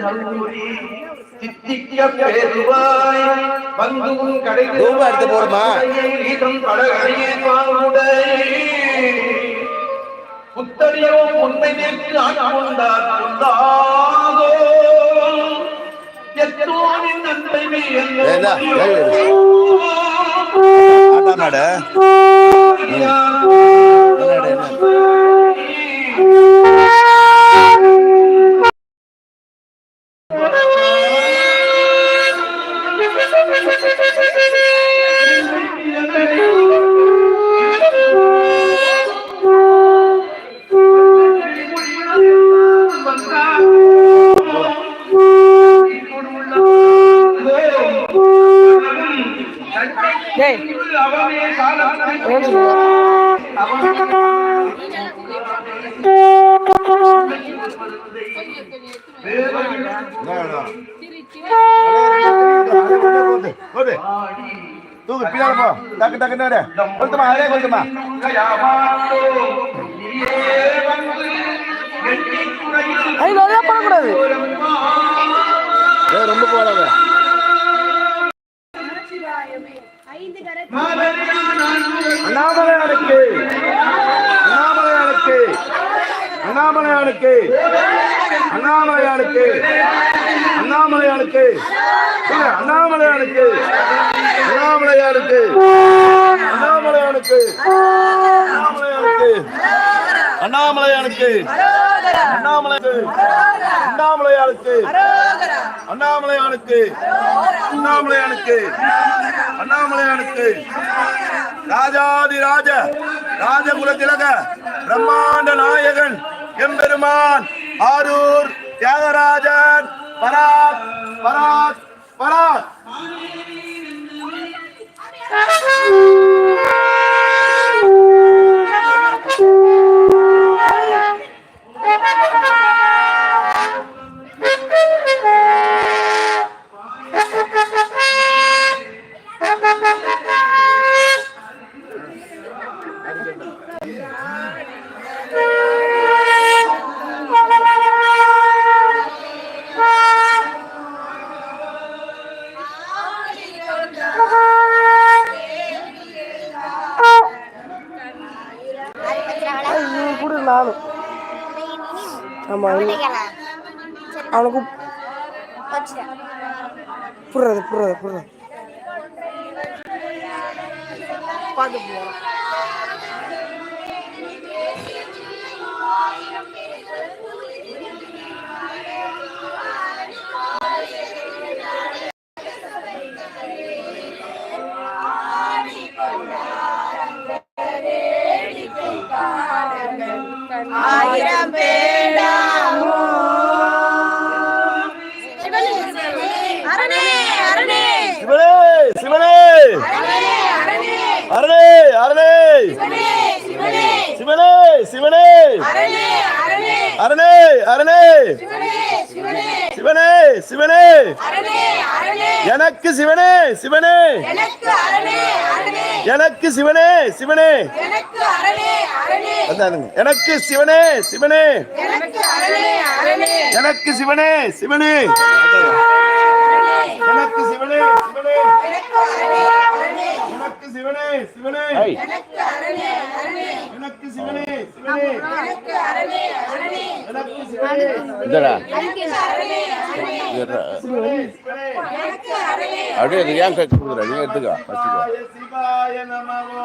நம்பூரி சித்திக்க பெருவாய் வந்தும் கடை ரூபா எடுத்து போறமா ஈகம் உன்னை நிற்கு ஆட்கொண்டார் டக்கு டக்கு நேரு கொளுத்துமா அதே கொளுத்துமா அது நிறைய பண்ணக்கூடாது ரொம்ப போடாத அண்ணாமலையானுக்கு அண்ணாமலையானுக்கு அண்ணாமலையானுக்கு அண்ணாமலையானுக்கு சொல்லு, அண்ணாமலையானுக்கு அண்ணாமலையானுக்கு அண்ணாமலையானுக்கு அண்ணாமலையானுக்கு அண்ணாமலையானுக்கு அண்ணாமலையானுக்கு அண்ணாமலையானுக்கு அண்ணாமலையானுக்கு அண்ணாமலையானுக்கு அண்ணாமலையானுக்கு ராஜாதி ராஜ ராஜகுல திலக பிரம்மாண்ட நாயகன் எம்பெருமான் ஆரூர் தியாகராஜன் பராத் பராத் பராத் Thank you. புடுறது புடுறது புடுறது. பார்த்து போகிறோம் ஆயிரம் பேடாமோ அரணே அரணே சிவனே சிவனே அரணே அரணே சிவனே சிவனே. அரணே அரணே. சிவனே சிவனே. எனக்கு சிவனே சிவனே. எனக்கு சிவனே சிவனே. எனக்கு சிவனே சிவனே. எனக்கு சிவனே சிவனே. எனக்கு சிவனே சிவனே. எனக்கு சிவனே சிவனே. அப்படியே அது ஏன் கட்சி கொடுக்குற? நீ எடுத்துக்கா வச்சுக்கோ. சிவாய நமோ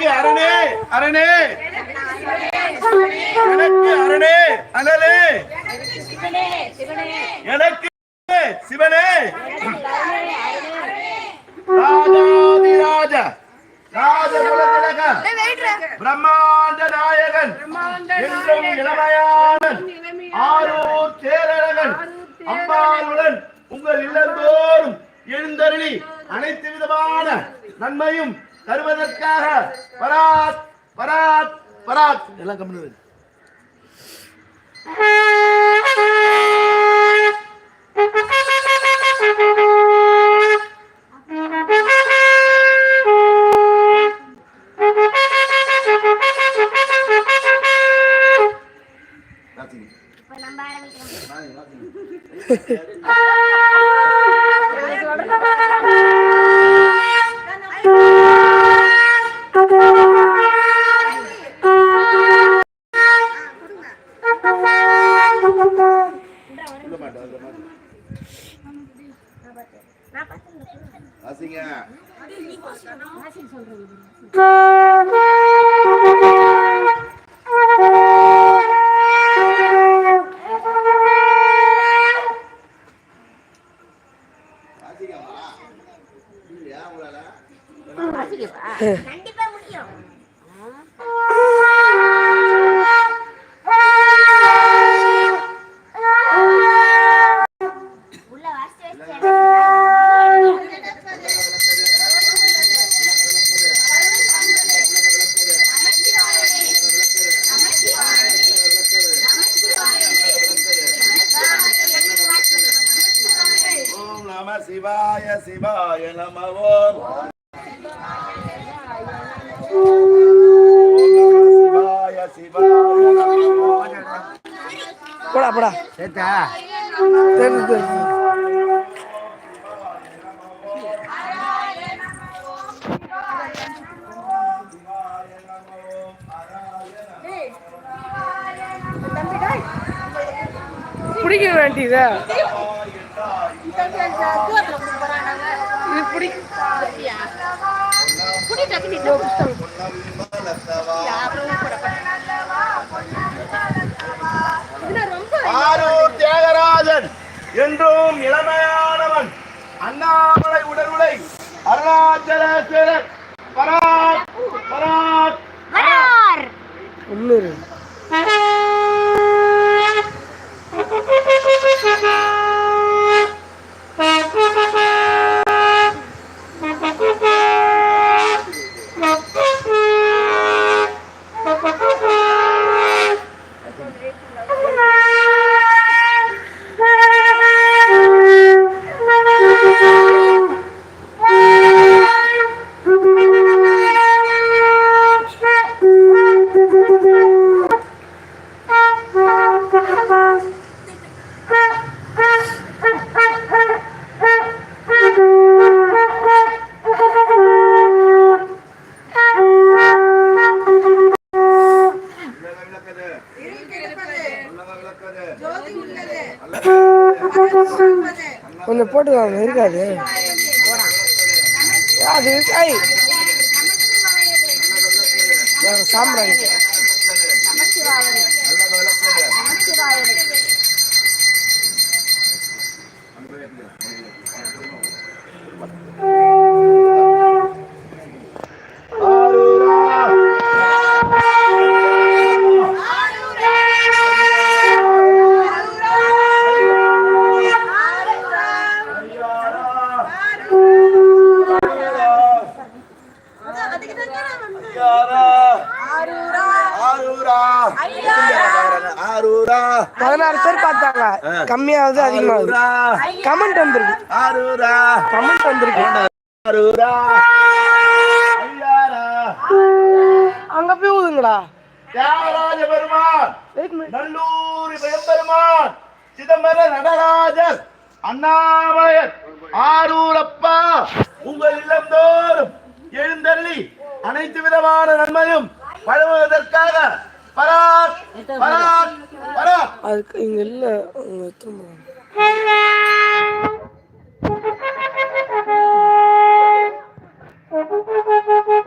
எனக்கு அரணே அரணே. எனக்கு அரணே அனலே. எனக்கு சிவனே. ராஜாதிராஜ பிரம்மாண்ட நாயகன் என்றும் இளமையானன் ஆரூர் தேரழகன். அம்பாளுடன் உங்கள் இல்லந்தோறும் எழுந்தருளி அனைத்து விதமான நன்மையும் தருவதற்காக. பராத் பராத் பராத். எல்லாம் கம்பெனி வாசிங்க பிடிக்க வேண்டியதா? இது பிடி தியாகராஜன் என்றும் இளமையானவன். அண்ணாமலை உடலுடை அருணாச்சலேஸ்வரர் பராத் பராத் முன்னூறு அது அது ஐ சாம்பிராணி ஆரூரா பதினாறு பேர் பார்த்தாங்க அதிகமாகுது கமெண்ட் வந்திருக்கு. ஆரூரா. கமெண்ட் வந்திருக்கு. ஆரூரா. அங்க போய் ஊதுங்கடா. தியாகராஜ பெருமான் நல்லூர் பெருமான் சிதம்பர நடராஜர். அண்ணாமலையர். ஆரூரப்பா. உங்கள் இல்லந்தோறும் எழுந்தருளி அனைத்து விதமான நன்மையும் வழங்குவதற்காக. பராக் பராக் பராக் அதுக்கு இங்க இல்ல. Thank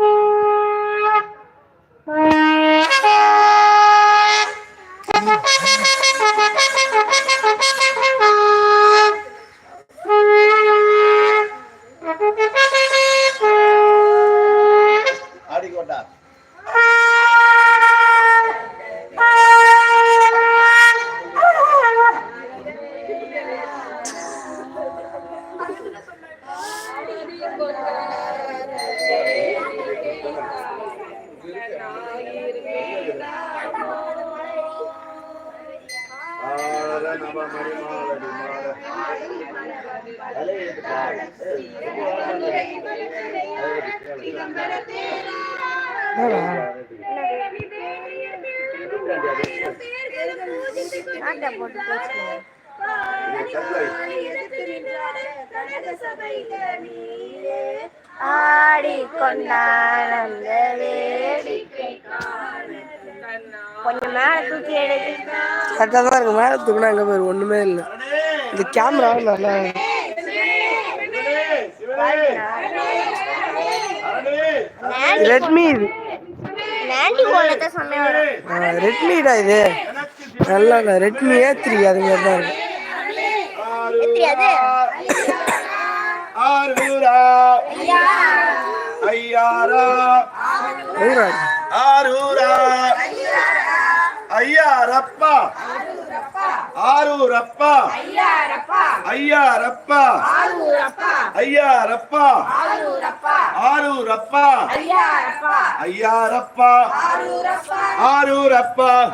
you. நாட்டை போட்டு ஆடி கொண்டாட வேடிக்கை. கொஞ்சம் மேல தூக்கி எடுத்து கரெக்டாக தான் இருக்கு. மேலே தூக்குனா அங்கே போயிரு ஒன்றுமே இல்லை. இந்த கேமரா நல்லா ரெட்மி இது. ரெட்மிடா இது. நல்லா இல்லை ரெட்மி ஏ த்ரீ அது மாதிரி தான் இருக்கு. தெரியாது ஆரூரா ஐயாரா எங்கடா? ஆரூரா ஐயாரப்பா. ஆரூரப்பா. ஐயாரப்பா. ஐயாரப்பா. ஆரூரப்பா. ஐயாரப்பா. ஆரூரப்பா.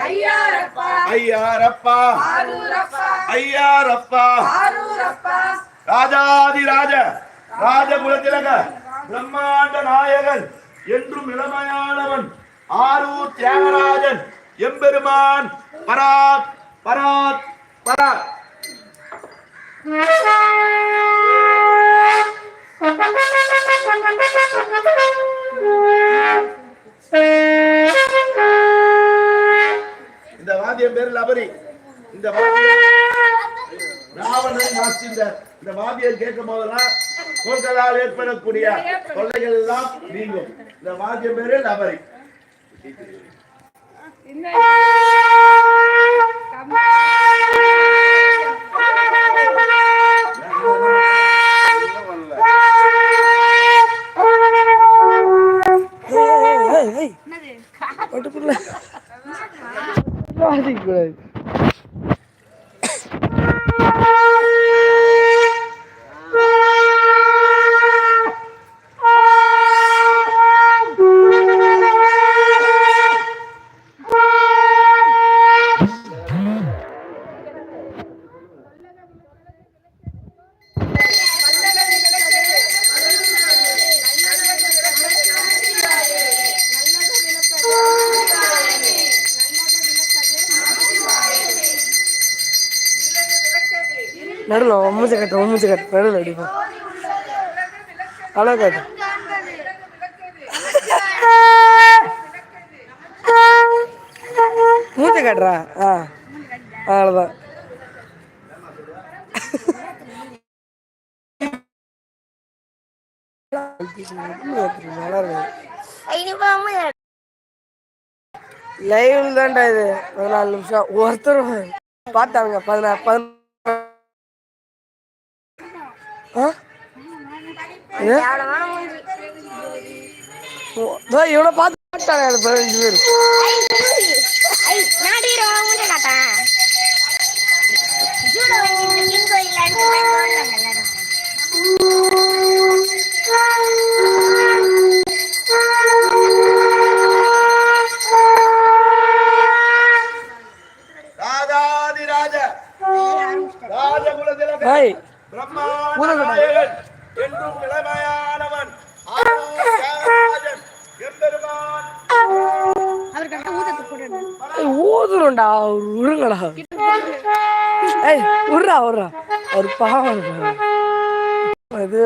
ஐயாரப்பா. ஐயாரப்பா ராஜாதிராஜ ராஜகுலத்திலக பிரம்மாண்ட நாயகன். என்றும் இளமையானவன். ஆரூர் தியாகராஜன். எம்பெருமான் பராத் பராத் பராத். இந்த வாத்தியம் பேர் லபரி இந்த வாத்தியம் ராவணன் வாசிந்தார் இந்த வாத்தியம் கேட்கும் போதெல்லாம் கோள்களால் ஏற்படக்கூடிய தொல்லைகள் எல்லாம் நீங்கும். இந்த வாத்தியம் பேரு லபரி ஏய், நடுவில் ஒம்மூச்சை கட்டு ஒம்மூச்சை கட்டு நடுவில் அடிப்போம் அவ்வளோ கட்டு மூச்சை கட்டுறா? ஆ. அவ்வளோதான் நல்லா லைவ் தான்டா இது. பதினாலு நிமிஷம். ஒருத்தர் பார்த்தாங்க பதினாறு பதினாறு இவனை பார்த்து மாட்டாங்க பதினஞ்சு பேர். ராஜாதிராஜ. ராஜகுலத்திலக நாயகன் என்றும் இளமையானவன். ஊதுறோம்டா அவர் உருங்கடா. ஏய் உர்றா உர்றா அவர் பாவம். அது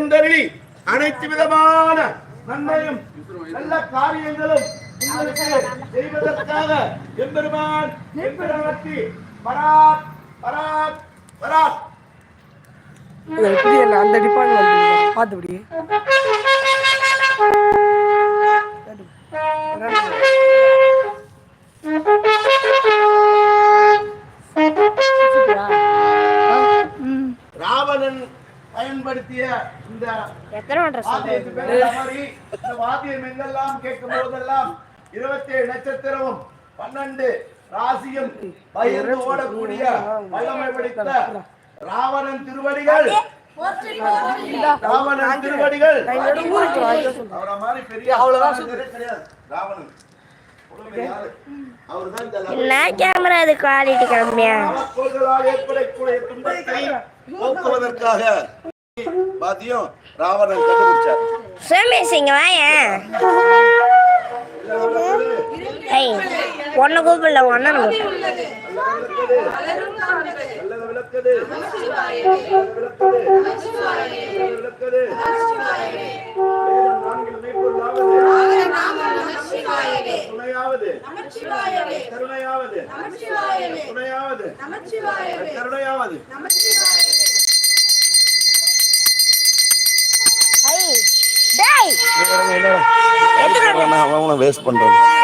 எழுந்தருளி அனைத்து விதமான நன்மையும் நல்ல காரியங்களும் உங்களுக்கு செய்வதற்காக எம்பெருமான் எம்பெருமாட்டி பராத் பராத் அந்த டிபார்ட்மெண்ட் பார்த்துபடி ராவணன் பயன்படுத்திய இந்த. இந்த வாத்தியம் எங்கெல்லாம் கேட்கும் போதெல்லாம் இருபத்தி ஏழு நட்சத்திரமும் பன்னெண்டு ராசியும் பயிர்ந்து ஓடக்கூடிய வல்லமை படைத்த ராவணன் திருவடிகள். ராவணன் திருவடிகள். அவரை மாதிரி பெரிய அவ்வளவுதான் கிடையாது ராவணன் அவ்வளவு பெரிய ஆளு. அவர்தான் இந்த என்ன கேமரா இது குவாலிட்டி கம்மியா நவக்கோள்களால் ஏற்படக்கூடிய துன்பத்தை போக்குவதற்காக பாத்தியம் ராவணன் கண்டுபிடிச்சார். சுரமேஷ் இங்க வாயேன் ஐய் ஒன்ன கூப்பிடல ஒன்னு துணையாவது கருணையாவது துணையாவது கருணையாவது. வேஸ்ட் பண்றேன்.